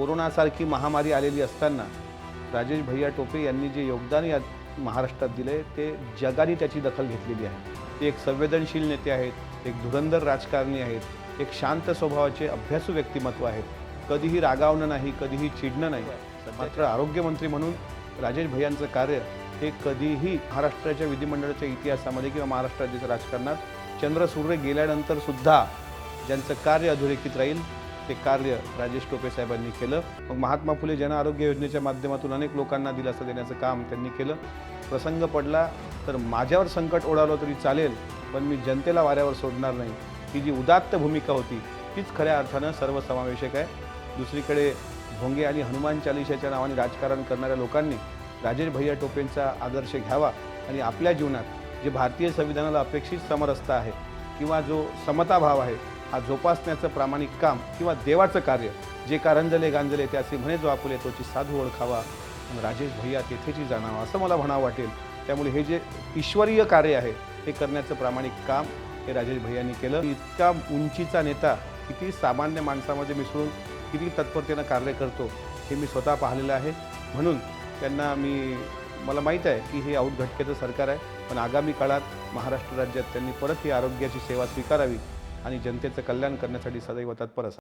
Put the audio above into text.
कोरोनासारखी महामारी आलेली असताना राजेश भैया टोपे यांनी जे योगदान या महाराष्ट्रात दिले ते जगाने त्याची दखल घेतलेली आहे. ते एक संवेदनशील नेते आहेत एक धुरंधर राजकारणी आहेत एक शांत स्वभावाचे अभ्यासू व्यक्तिमत्व आहेत. कधीही रागावणं नाही कधीही चिडणं नाही. मात्र आरोग्यमंत्री म्हणून राजेश भैयांचं कार्य हे कधीही महाराष्ट्राच्या विधिमंडळाच्या इतिहासामध्ये किंवा महाराष्ट्र राज्याच्या राजकारणात चंद्र सूर्य गेल्यानंतर सुद्धा ज्यांचं कार्य अधोरेखित राहील ते कार्य राजेश टोपे साहेबांनी केलं. मग महात्मा फुले जन आरोग्य योजनेच्या माध्यमातून अनेक लोकांना दिलासा देण्याचं काम त्यांनी केलं. प्रसंग पडला तर माझ्यावर संकट ओढावलं तरी चालेल पण मी जनतेला वाऱ्यावर सोडणार नाही. ही जी उदात्त भूमिका होती तीच खऱ्या अर्थानं सर्वसमावेशक आहे. दुसरीकडे भोंगे आणि हनुमान चालिशाच्या नावाने राजकारण करणाऱ्या लोकांनी राजेश भैया टोपेंचा आदर्श घ्यावा आणि आपल्या जीवनात जे भारतीय संविधानाला अपेक्षित समरसता आहे किंवा जो समताभाव आहे हा जोपासण्याचं प्रामाणिक काम किंवा देवाचं कार्य जे कारंजले गांजले त्याचे म्हणे जो आपुले तोची साधू ओळखावा. आणि राजेश भैया तेथेची जाणावा असं मला म्हणावं वाटेल. त्यामुळे हे जे ईश्वरीय कार्य आहे हे करण्याचं प्रामाणिक काम हे राजेश भैयांनी केलं. इतका उंचीचा नेता किती सामान्य माणसामध्ये मिसळून किती तत्परतेनं कार्य करतो हे मी स्वतः पाहिलेलं आहे. म्हणून त्यांना मी मला माहीत आहे की हे आऊट घटकेचं सरकार आहे पण आगामी काळात महाराष्ट्र राज्यात त्यांनी परत ही आरोग्याची सेवा स्वीकारावी. आणि जनतेचं कल्याण करण्यासाठी सदैव तत्पर असा